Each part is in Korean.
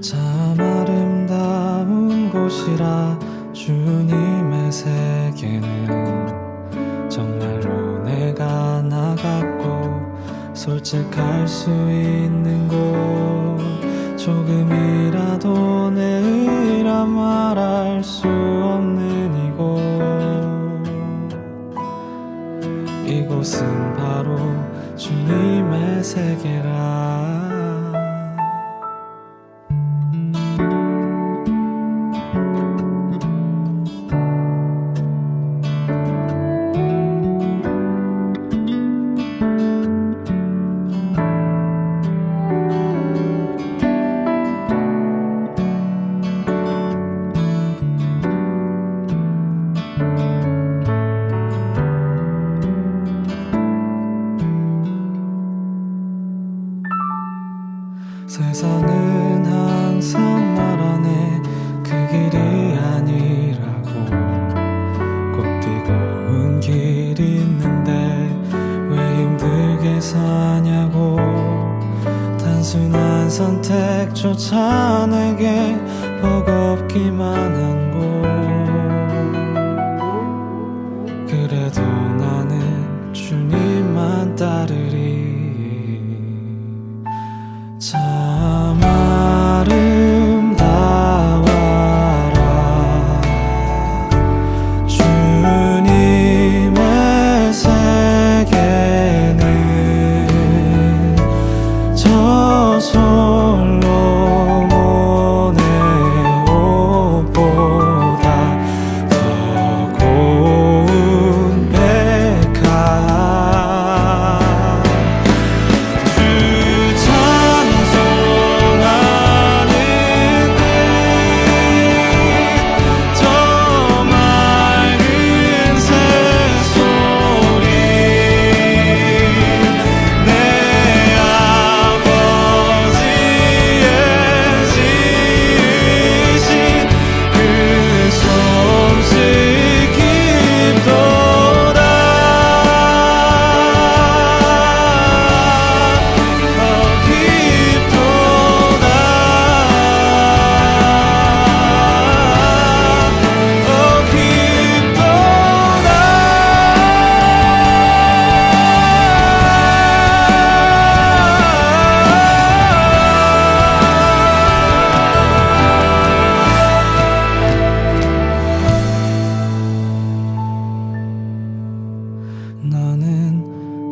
참 아름다운 곳이라 주님의 세계는 정말로 내가 나갔고 솔직할 수 있는 곳. 조금이라도 내 의라 말할 수 없는 이곳. 이곳은 바로 주님의 세계라 항상 말하네. 그 길이 아니라고. 꼭 뛰고은 길이 있는데 왜 힘들게 사냐고. 단순한 선택조차 내게 버겁기만 한 곳 그래도 나는 주님만 따르리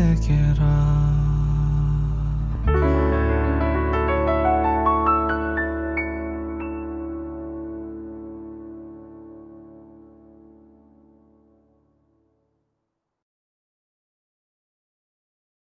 থেকে